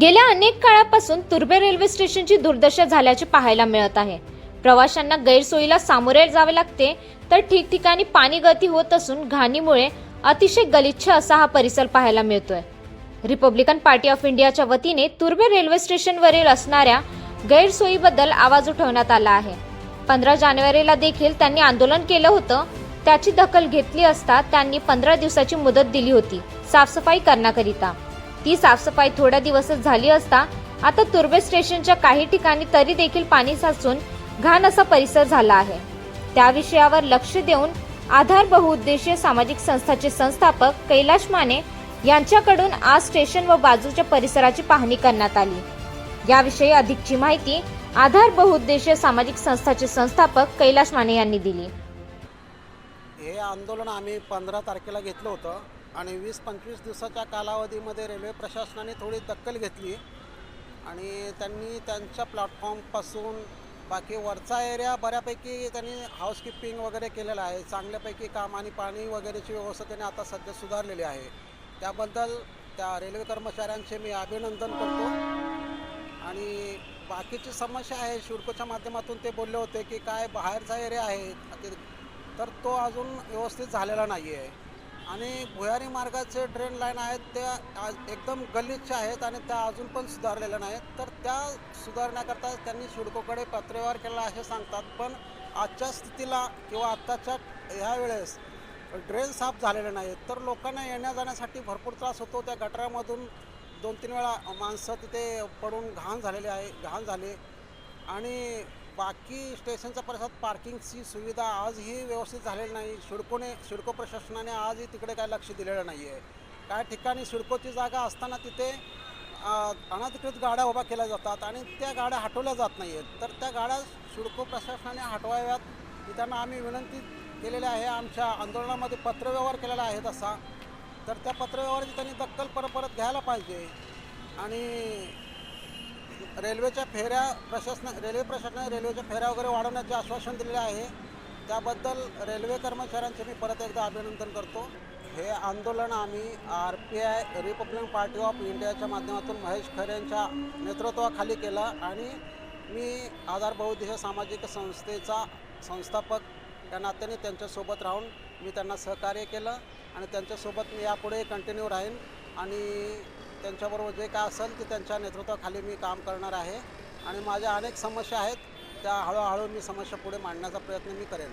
गेल्या अनेक काळापासून तुर्बे रेल्वे स्टेशनची दुर्दशा झाल्याचे पाहायला मिळत आहे. प्रवाशांना गैरसोयीला सामोरे जावे लागते तर ठिकठिकाणी पाणी गती होत असून घाणीमुळे अतिशय गलिच्छ असा हा परिसर पाहायला मिळतोय. रिपब्लिकन पार्टी ऑफ इंडियाच्या वतीने तुर्बे रेल्वे स्टेशनवरील असणाऱ्या गैरसोयीबद्दल आवाज उठवण्यात आला आहे. पंधरा जानेवारीला देखील त्यांनी आंदोलन केलं होतं त्याची दखल घेतली असता त्यांनी पंधरा दिवसाची मुदत दिली होती साफसफाई करण्याकरिता. ती साफसफाई थोड्या दिवसच झाली असता आता तुर्बे स्टेशनच्या काही ठिकाणी तरी देखील पाणी साचून घाण असा परिसर झाला आहे. त्या विषयावर लक्ष देऊन आधार बहुउद्देशीय सामाजिक संस्थाचे संस्थापक कैलाश माने यांच्याकडून आज स्टेशन व बाजूच्या परिसराची पाहणी करण्यात आली. याविषयी अधिकची माहिती आधार बहुउद्देशीय सामाजिक संस्थाचे संस्थापक कैलाश माने यांनी दिली. हे आंदोलन आम्ही पंधरा तारखेला घेतलं होतं. आणि वीस पंचवीस दिवसाच्या कालावधीमध्ये रेल्वे प्रशासनाने थोडी दखल घेतली आणि त्यांनी त्यांच्या प्लॅटफॉर्मपासून बाकी वरचा एरिया बऱ्यापैकी त्यांनी हाऊसकीपिंग वगैरे केलेलं आहे. चांगल्यापैकी काम आणि पाणी वगैरेची व्यवस्था त्यांनी आता सध्या सुधारलेली आहे. त्याबद्दल त्या रेल्वे कर्मचाऱ्यांचे मी अभिनंदन करतो. आणि बाकीची समस्या आहे शिडकोच्या माध्यमातून ते बोलले होते की काय बाहेरचा एरिया आहे तर तो अजून व्यवस्थित झालेला नाही आहे आणि भुयारी मार्गाचे ट्रेन लाईन आहेत त्या आज एकदम गलिच्छ आहेत आणि त्या अजून पण सुधारलेल्या नाहीत. तर त्या सुधारण्याकरता त्यांनी शिडकोकडे पत्रव्यवहार केला असे सांगतात. पण आजच्या स्थितीला किंवा आत्ताच्या ह्या वेळेस ड्रेन साफ झालेले नाहीत. तर लोकांना येण्या जाण्यासाठी भरपूर त्रास होतो. त्या गटारामधून दोन तीन वेळा माणसं तिथे पडून घाण झालेले आहे घाण झाले. आणि बाकी स्टेशनचा परिसरात पार्किंगची सुविधा आजही व्यवस्थित झालेली नाही. शिडकोने शिडको प्रशासनाने आजही तिकडे काय लक्ष दिलेलं नाही आहे काही ठिकाणी शिडकोची जागा असताना तिथे अनधिकृत गाड्या उभ्या केल्या जातात आणि त्या गाड्या हटवल्या जात नाही आहेत तर त्या गाड्या शिडको प्रशासनाने हटवाव्यात. ही त्यांना आम्ही विनंती केलेली आहे. आमच्या आंदोलनामध्ये पत्रव्यवहार केलेला आहे तसा. तर त्या पत्रव्यवहाराची त्यांनी दक्कल परत परत घ्यायला पाहिजे. आणि रेल्वेच्या फेऱ्या प्रशासन रेल्वे प्रशासनाने रेल्वेच्या फेऱ्या वगैरे वाढवण्याचे आश्वासन दिलेले आहे. त्याबद्दल रेल्वे कर्मचाऱ्यांचे मी परत एकदा अभिनंदन करतो. हे आंदोलन आम्ही R P I Republican Party of इंडियाच्या माध्यमातून महेश खरे यांच्या नेतृत्वाखाली केलं आणि मी आधार बहुउद्देशीय सामाजिक संस्थेचा संस्थापक या नात्याने त्यांच्यासोबत राहून मी त्यांना सहकार्य केलं आणि त्यांच्यासोबत मी यापुढे कंटिन्यू राहीन आणि त्यांच्याबरोबर जे काय असेल ते त्यांच्या नेतृत्वाखाली मी काम करणार आहे. आणि माझ्या अनेक समस्या आहेत त्या हळूहळू मी समस्या पुढे मांडण्याचा प्रयत्न मी करेन.